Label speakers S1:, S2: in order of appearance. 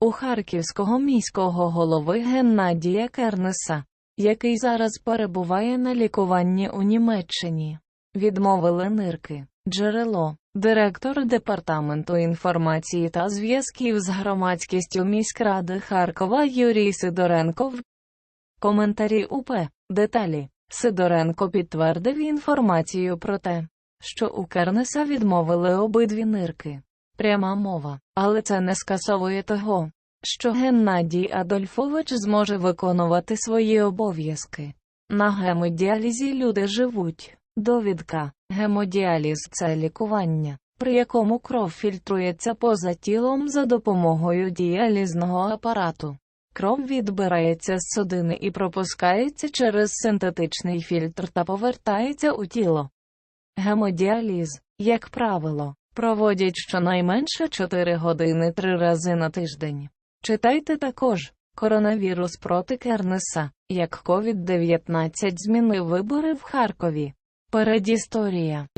S1: у харківського міського голови Геннадія Кернеса, який зараз перебуває на лікуванні у Німеччині. Відмовили нирки. Джерело, директор департаменту інформації та зв'язків з громадськістю міськради Харкова Юрій Сидоренко. в Коментарі УП. Деталі. Сидоренко підтвердив інформацію про те, що у Кернеса відмовили обидві нирки. Пряма мова. Але це не скасовує того, що Геннадій Адольфович зможе виконувати свої обов'язки. На гемодіалізі люди живуть. Довідка. Гемодіаліз це лікування, при якому кров фільтрується поза тілом за допомогою діалізного апарату. Кров відбирається з судини і пропускається через синтетичний фільтр та повертається у тіло. Гемодіаліз, як правило, проводять щонайменше 4 години 3 рази на тиждень. Читайте також коронавірус проти Кернеса, як COVID-19 змінив вибори в Харкові. Передісторія